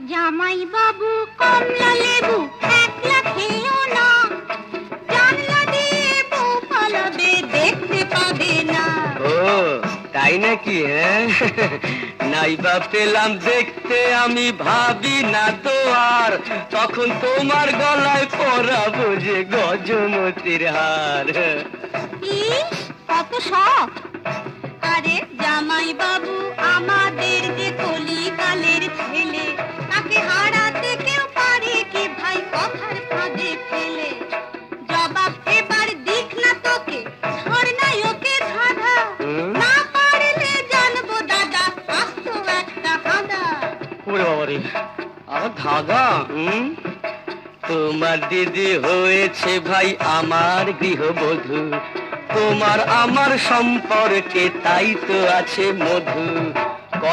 জামাই বাবু কমলা লেবু একলা খেও না। জানলা দিয়ে বউ পালাবে দেখতে পাবে না। ও তাই নাকি হ্যাঁ? নাইবা পেলাম দেখতে আমি ভাবি না তো আর। তখন তোমার গলায় পরাবো যে গজমতির হার। কত শখ। আরে জামাই বাবু আমাদের ওরে বাবারে। আমার ধাগা হুম? তোমার দিদি হয়েছে ভাই আমার গৃহবধূ। তোমার আমার সম্পর্কে তাই তো আছে মধু।